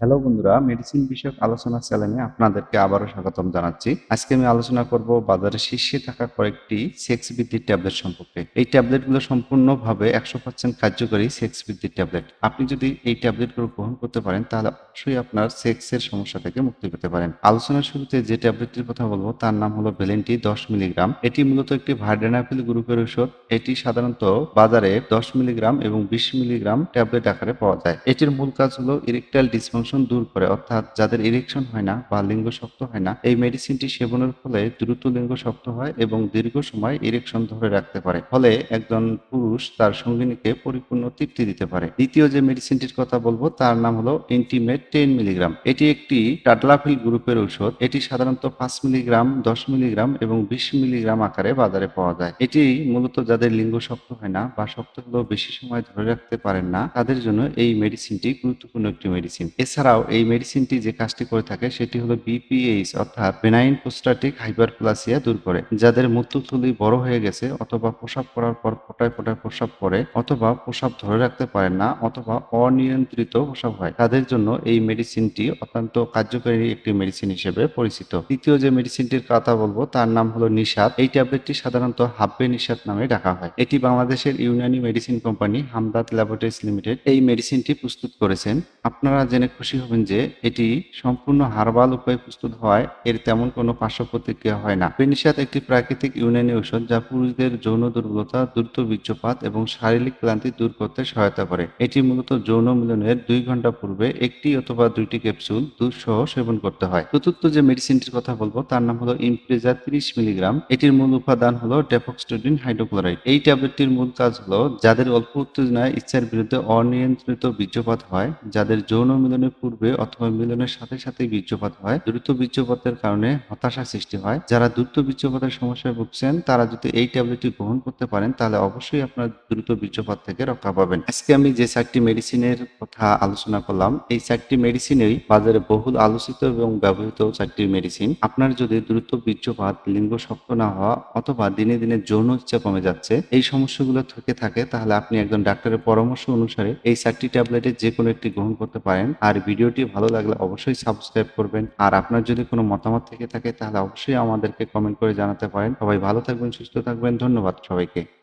Hello বন্ধুরা medicine বিষয়ক আলোচনা চ্যানেলে আপনাদেরকে আবারও স্বাগতম জানাচ্ছি। আজকে আমি আলোচনা করব বাজারে শীর্ষে থাকা কয়েকটি সেক্স বৃদ্ধির ট্যাবলেট সম্পর্কে। এই ট্যাবলেটগুলো সম্পূর্ণভাবে একশো পার্সেন্ট কার্যকরী সেক্স বৃদ্ধির ট্যাবলেট আপনি যদি এই ট্যাবলেটগুলো গ্রহণ করতে পারেন, তাহলে অবশ্যই আপনার সেক্সের সমস্যা থেকে মুক্তি পেতে পারেন। আলোচনার শুরুতে যে ট্যাবলেটটির কথা বলব, তার নাম হলো ভ্যালেন্টি দশ মিলিগ্রাম এটি মূলত একটি ভার্ডেনাফিল গ্রুপের ওষুধ এটি সাধারণত বাজারে দশ মিলিগ্রাম এবং বিশ মিলিগ্রাম ট্যাবলেট আকারে পাওয়া যায়। এটির মূল কাজ হলো ইরেকটাইল ডিসফাংশন দূর করে, অর্থাৎ যাদের ইরেকশন হয় না বা লিঙ্গ শক্ত হয় না, এই মেডিসিনটি সেবনের ফলে দ্রুত লিঙ্গ শক্ত হয় এবং দীর্ঘ সময় ইরেকশন ধরে রাখতে পারে। ফলে একজন পুরুষ তার সঙ্গিনীকে পরিপূর্ণ তৃপ্তি দিতে পারে। দ্বিতীয় যে মেডিসিনটির কথা বলব, তার নাম হলো ইন্টিমেট টেন মিলিগ্রাম এটি একটি টাডলাফিল গ্রুপের ঔষধ। এটি সাধারণত পাঁচ মিলিগ্রাম দশ মিলিগ্রাম এবং বিশ মিলিগ্রাম আকারে বাজারে পাওয়া যায়। এটি মূলত যাদের লিঙ্গ শক্ত হয় না বা শক্ত হলেও বেশি সময় ধরে রাখতে পারেন না, তাদের জন্য এই মেডিসিনটি গুরুত্বপূর্ণ একটি মেডিসিন এছাড়াও এই মেডিসিনটি যে কাজটি করে থাকে, সেটি হলো বিপিএইচ অর্থাৎ বেনাইন প্রোস্টাটিক হাইপারপ্লাসিয়া দূর করে, যাদের মূত্রথলি বড় হয়ে গেছে অথবা প্রসাব করার পর ফোটায় ফোটায় প্রসাব করে অথবা প্রসাব ধরে রাখতে পারেন না অথবা অনিয়ন্ত্রিত প্রসাব হয়। তাদের জন্য এই মেডিসিনটি অত্যন্ত কার্যকরী একটি মেডিসিন হিসেবে পরিচিত। তৃতীয় যে মেডিসিনটির কথা বলব, তার নাম হলো নিশাদ এই ট্যাবলেটটি সাধারণত হাব্বে নিশাদ নামে ডাকা হয়। এটি বাংলাদেশের Unani medicine company Hamdard laboratories limited, এই মেডিসিনটি প্রস্তুত করেছেন। আপনারা জেনে খুশি হবেন যে এটি সম্পূর্ণ হার্বাল উপায়ে প্রস্তুত হয় এর তেমন কোনো পার্শ্ব প্রতিক্রিয়া হয় না। পেনিসাত একটি প্রাকৃতিক ইউনানি ঔষধ যা পুরুষদের যৌন দুর্বলতা, দ্রুত বীর্যপাত এবং শারীরিক ক্লান্তি দূর করতে সহায়তা করে। এটি মূলত যৌন মিলনের দুই ঘণ্টা পূর্বে একটি অথবা দুইটি ক্যাপসুল, দুধ সহ সেবন করতে হয়। চতুর্থ যে মেডিসিনটির কথা বলব, তার নাম হলো ইমপ্রেজা তিরিশ মিলিগ্রাম। এটির মূল উপাদান হলো ডেফক্সটোডিন হাইড্রোক্লোরাইড এই ট্যাবলেটটির মূল কাজ হলো, যাদের অল্প উত্তেজনায় ইচ্ছার বিরুদ্ধে অনিয়ন্ত্রিত বীর্যপাত হয়, যাদের যৌন মিলনের পূর্বে অথবা মিলনের সাথে সাথে বীর্যপাত হয়। দ্রুত বীর্যপাতের কারণে হতাশা সৃষ্টি হয়। যারা দ্রুত বীর্যপাতের সমস্যায় ভুগছেন, তারা যদি এই ট্যাবলেটটি গ্রহণ করতে পারেন, তাহলে অবশ্যই আপনার দ্রুত বীর্যপাত থেকে রক্ষা পাবেন। আজকে আমি যে চারটি মেডিসিনের কথা আলোচনা করলাম, এই চারটি মেডিসিনেই বাজারে বহুল আলোচিত এবং ব্যবহৃত চারটি মেডিসিন। আপনার যদি দ্রুত বীর্যপাত, লিঙ্গ শক্ত না হওয়া অথবা দিনে দিনে যৌন ইচ্ছা কমে যাচ্ছে, এই সমস্যাগুলো থেকে থাকে, তাহলে আপনি একজন ডাক্তারের পরামর্শ অনুসারে এই চারটি ট্যাবলেটের যে কোনো একটি গ্রহণ করতে পারেন। আর ভিডিওটি ভালো লাগলে অবশ্যই সাবস্ক্রাইব করবেন। আর আপনার যদি কোনো মতামত থেকে থাকে, তাহলে অবশ্যই আমাদেরকে কমেন্ট করে জানাতে পারেন। সবাই ভালো থাকবেন, সুস্থ থাকবেন। ধন্যবাদ সবাইকে।